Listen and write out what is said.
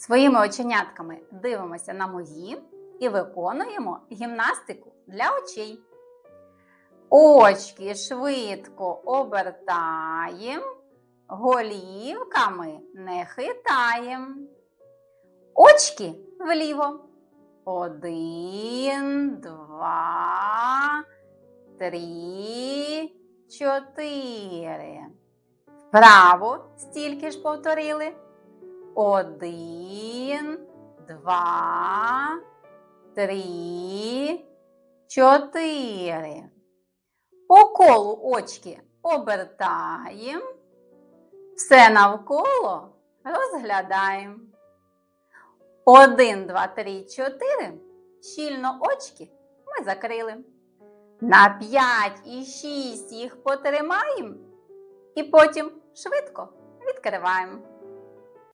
Своїми оченятками дивимося на мої і виконуємо гімнастику для очей. Очки швидко обертаємо, голівками не хитаємо. Очки вліво. Один, два, три, чотири. Вправо стільки ж повторили. Один, два, три, чотири. По колу очки обертаємо. Все навколо розглядаємо. Один, два, три, чотири. Щільно очки ми закрили. На п'ять і шість їх потримаємо і потім швидко відкриваємо.